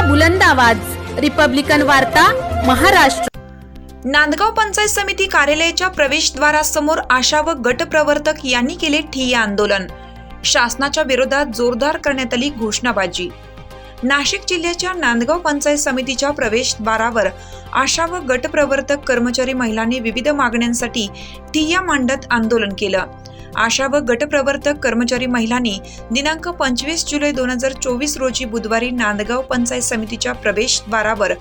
लोकशाहीचा बुलंद आवाज. रिपब्लिकन वार्ता महाराष्ट्र. नांदगाव पंचायत समिती कार्यालयाच्या प्रवेशद्वारासमोर आशा व गटप्रवर्तक यांनी केले ठिय्या आंदोलन. शासनाच्या विरोधात जोरदार करण्यात आली घोषणाबाजी. नाशिक जिल्ह्याच्या नांदगाव पंचायत समितीच्या प्रवेशद्वारावर आशा व गटप्रवर्तक कर्मचारी महिलांनी विविध मागण्यांसाठी ठिय्या मांडत आंदोलन केलं. आशा व गटप्रवर्तक कर्मचारी महिलांनी दिनांक पंचवीस जुलै दोन हजार चोवीस रोजी बुधवारी नांदगाव पंचायत समितीच्या प्रवेशद्वारावर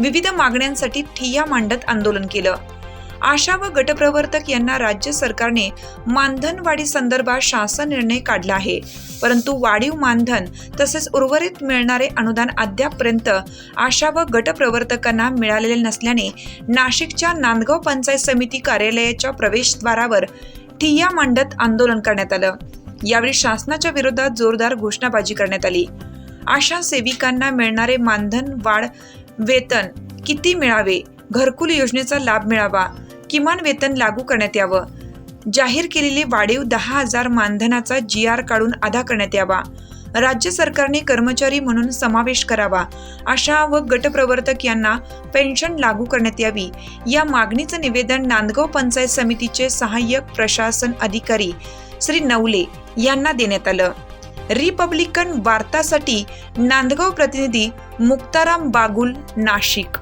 विविध मागण्यांसाठी ठिय्या मांडत आंदोलन केलं. आशा व गटप्रवर्तक यांना राज्य सरकारने मानधन वाढी संदर्भात शासन निर्णय काढला आहे. परंतु वाढीव मानधन तसेच उर्वरित मिळणारे अनुदान अद्यापपर्यंत आशा व गटप्रवर्तकांना मिळालेले नसल्याने नाशिकच्या नांदगाव पंचायत समिती कार्यालयाच्या प्रवेशद्वारावर ठिय्या मांडत आंदोलन करण्यात आलं. यावेळी शासनाच्या विरोधात जोरदार घोषणाबाजी करण्यात आली. आशा सेविकांना मिळणारे मानधन वाढ वेतन किती मिळावे? घरकुल योजनेचा लाभ मिळावा. किमान वेतन लागू करण्यात यावं. जाहीर केलेले वाढीव दहा हजार मानधनाचा जी आर काढून अदा करण्यात यावा. राज्य सरकारने कर्मचारी म्हणून समावेश करावा आशा व गटप्रवर्तक यांना पेन्शन लागू करण्यात यावी. या मागणीचं निवेदन नांदगाव पंचायत समितीचे सहाय्यक प्रशासन अधिकारी श्री नवले यांना देण्यात आलं. रिपब्लिकन वार्तासाठी नांदगाव प्रतिनिधी मुक्ताराम बागुल नाशिक.